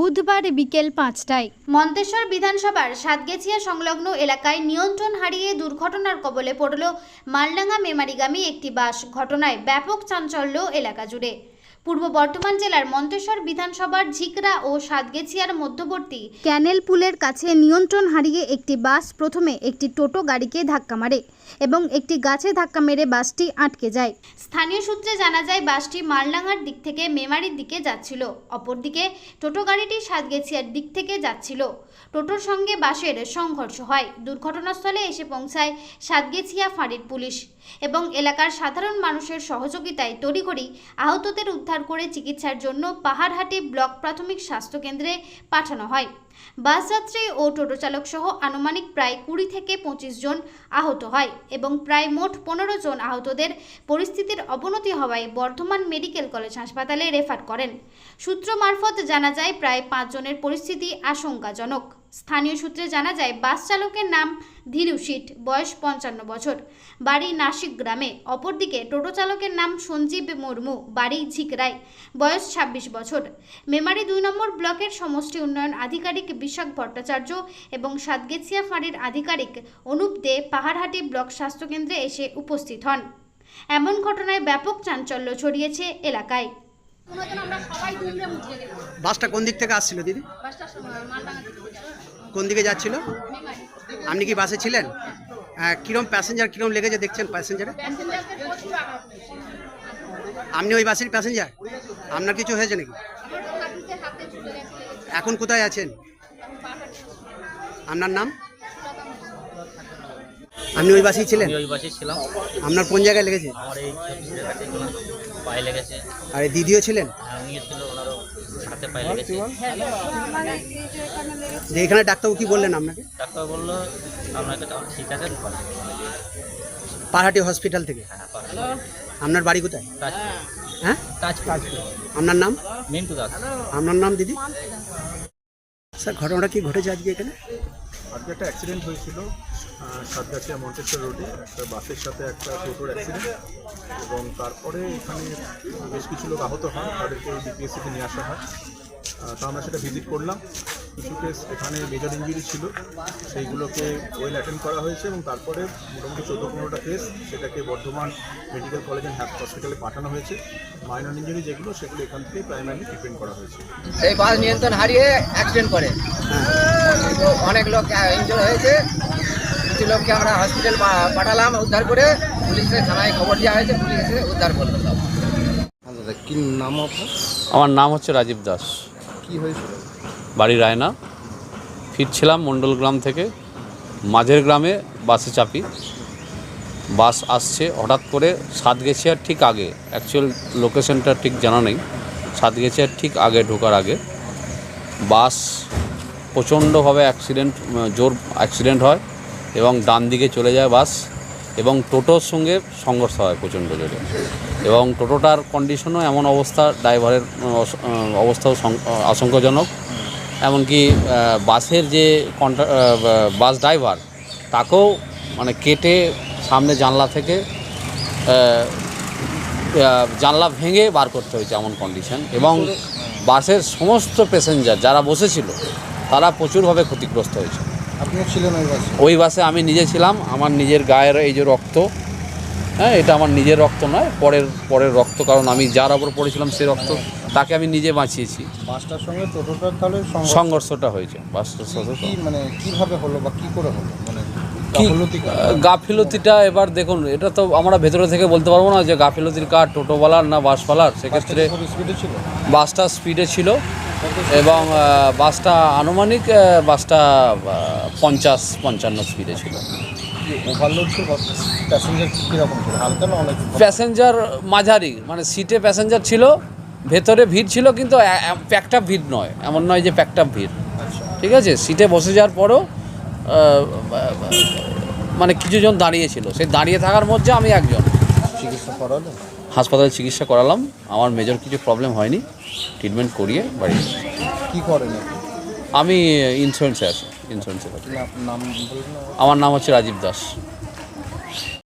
বুধবার বিকেল পাঁচটায় মন্তেশ্বর বিধানসভার সাতগেছিয়া সংলগ্ন এলাকায় নিয়ন্ত্রণ হারিয়ে দুর্ঘটনার কবলে পড়ল মালডাঙ্গা মেমারিগামী একটি বাস। ঘটনায় ব্যাপক চাঞ্চল্য এলাকা জুড়ে। পূর্ব বর্ধমান জেলার মন্তেশ্বর বিধানসভার ঝিকরা ও সাতগেছিয়ার মধ্যবর্তী ক্যানেল পুলের কাছে নিয়ন্ত্রণ হারিয়ে একটি বাস প্রথমে একটি টোটো গাড়িকে ধাক্কা মারে এবং একটি গাছে ধাক্কা মেরে বাসটি আটকে যায়। স্থানীয় সূত্রে জানা যায় বাসটি মালডাঙ্গার দিক থেকে মেমারির দিকে যাচ্ছিল। অপরদিকে টোটো গাড়িটি সাতগেছিয়ার দিক থেকে যাচ্ছিল। টোটোর সঙ্গে বাসের সংঘর্ষ হয়। দুর্ঘটনাস্থলে এসে পৌঁছায় সাতগেছিয়া ফাঁড়ির পুলিশ এবং এলাকার সাধারণ মানুষের সহযোগিতায় তড়িঘড়ি আহতদের উদ্ধার করে চিকিৎসার জন্য পাহাড়হাটি ব্লক প্রাথমিক স্বাস্থ্যকেন্দ্রে পাঠানো হয়। বাস যাত্রী ও টোটো চালক সহ আনুমানিক প্রায় কুড়ি থেকে পঁচিশ জন আহত হয় এবং প্রায় মোট পনেরো জন আহতদের পরিস্থিতির অবনতি হওয়ায় বর্ধমান মেডিকেল কলেজ হাসপাতালে রেফার করেন। সূত্র মারফত জানা যায়, প্রায় পাঁচজনের পরিস্থিতি আশঙ্কাজনক। স্থানীয় সূত্রে জানা যায়, বাস চালকের নাম ধীরু সিট বয়স পঞ্চান্ন বছর। বাড়ি নাসিক গ্রামে, অপরদিকে টোটো চালকের নাম সঞ্জীব মুর্মু, বাড়ি ঝিকরাই বয়স ছাব্বিশ বছর। মেমারি দুই নম্বর ব্লকের সমষ্টি উন্নয়ন আধিকারিক বিশাখ ভট্টাচার্য এবং সাতগেছিয়া ফাঁড়ির আধিকারিক অনুপ দে পাহাড়হাটি ব্লক স্বাস্থ্যকেন্দ্রে এসে উপস্থিত হন। এমন ঘটনায় ব্যাপক চাঞ্চল্য ছড়িয়েছে এলাকায়। বাসটা কোন দিক থেকে আসছিল দিদি। কোন দিকে যাচ্ছিল? আপনি কি বাসে ছিলেন? হ্যাঁ, কিরম প্যাসেঞ্জার কিরম লেগেছে দেখছেন প্যাসেঞ্জারে। আপনি ওই বাসের প্যাসেঞ্জার আপনার কিছু হয়েছে নাকি? এখন কোথায় আছেন? আপনার নাম? আপনি ওই বাসেই ছিলেন? আমি ওই বাসে ছিলাম। আপনার কোন জায়গায় লেগেছে? আমার এই কাছে পায়ে লেগেছে। আর এই দিদিও ছিলেন? আর উনিও ছিল ওনারও হাতে পায়ে লেগেছে। যে এখানে ডাক্তারবাবু কি বললেন আপনাকে? ডাক্তার বলল আপনাকে ঠিক আছে হসপিটাল থেকে? হ্যাঁ আপনার বাড়ি কোথায়? কাজ হ্যাঁ? কাজ কাজ আপনার নাম? মিন্টু দাস। আপনার নাম দিদি? স্যার ঘটনাটা কি ঘটেছে আজকে এখানে? আজকে একটা অ্যাক্সিডেন্ট হয়েছিল সাতগাছিয়া মন্টেশ্বর রোডে একটা বাসের সাথে একটা টোটোর অ্যাক্সিডেন্ট এবং তারপরে এখানে বেশ কিছু লোক আহত হয় তাদেরকে বিপিএসসিতে নিয়ে আসা হয়। তো আমরা সেটা ভিজিট করলাম। কিছু কেস এখানে মেজর ইঞ্জুরি ছিল, সেইগুলোকে ওয়েল অ্যাটেন্ড করা হয়েছে এবং তারপরে মোটামুটি চোদ্দ পনেরোটা কেস সেটাকে বর্ধমান মেডিকেল কলেজ অ্যান্ড হসপিটালে পাঠানো হয়েছে। মাইনর ইঞ্জুরি যেগুলো, সেগুলো এখান থেকে প্রাইমারি ট্রিটমেন্ট করা হয়েছে। এই বাস নিয়ন্ত্রণ হারিয়ে অ্যাক্সিডেন্ট করে। অনেক লোক ইনজোর হয়েছে। কিছু লোককে আমরা হসপিটাল পাঠালাম উদ্ধার করে। পুলিশের থানায় খবর দেওয়া হয়েছে পুলিশ এসে উদ্ধার করল সব। কি নাম আমার নাম হচ্ছে রাজীব দাস। কি হয়েছিল বাড়ি রায়না। ফিরছিলাম মণ্ডলগ্রাম থেকে। মাঝের গ্রামে বাসে চাপি। বাস আসছে হঠাৎ করে সাতগেছিয়ার ঠিক আগে। অ্যাকচুয়াল লোকেশনটা ঠিক জানা নেই। সাতগেছিয়ার ঠিক আগে ঢোকার আগে। বাস প্রচণ্ডভাবে অ্যাক্সিডেন্ট জোর অ্যাক্সিডেন্ট হয় এবং ডান দিকে চলে যায় বাস এবং টোটোর সঙ্গে সংঘর্ষ হয় প্রচণ্ড জোরে। এবং টোটোটার কন্ডিশনও এমন অবস্থা ড্রাইভারের অবস্থাও আশঙ্কাজনক। এমনকি বাসের যে কন্ট্রা বাস ড্রাইভার তাকেও মানে কেটে সামনে জানলা থেকে জানলা ভেঙে বার করতে হয়েছে এমন কন্ডিশন এবং বাসের সমস্ত প্যাসেঞ্জার যারা বসেছিল তারা প্রচুরভাবে ক্ষতিগ্রস্ত হয়েছে। আপনিও ছিলেন ওই বাসে? ওই বাসে আমি নিজে ছিলাম আমার নিজের গায়ের এই যে রক্ত হ্যাঁ এটা আমার নিজের রক্ত নয় পরের পরের রক্ত কারণ আমি যার ওপর পড়েছিলাম সেই রক্ত তাকে আমি নিজে বাঁচিয়েছি। বাসটার সঙ্গে টোটোটার তাহলে সংঘর্ষটা হয়েছে বাসটার সাথে কি মানে কীভাবে হলো বা কি করে হলো? মানে? গাফিলতিটা এবার দেখুন এটা তো আমরা ভেতরে থেকে বলতে পারব না যে গাফিলতির কার টোটোওয়ালার না বাসওয়ালার? সেক্ষেত্রে বাসটা স্পিডে ছিল। এবং বাসটা আনুমানিক বাসটা পঞ্চাশ পঞ্চান্ন স্পিডে ছিল। প্যাসেঞ্জার মাঝারি মানে সিটে প্যাসেঞ্জার ছিল ভেতরে ভিড় ছিল কিন্তু প্যাকটা ভিড় নয়। এমন নয় যে প্যাকটা ভিড়। ঠিক আছে? সিটে বসে যাওয়ার পরও মানে কিছুজন দাঁড়িয়েছিল সেই দাঁড়িয়ে থাকার মধ্যে আমি একজন। চিকিৎসা করালো হাসপাতালে চিকিৎসা করালাম। আমার মেজর কিছু প্রবলেম হয়নি। ট্রিটমেন্ট করিয়ে বাড়ি কি করেন আমি ইন্স্যুরেন্সে আছি ইন্স্যুরেন্সে নাম? আমার নাম হচ্ছে রাজীব দাস।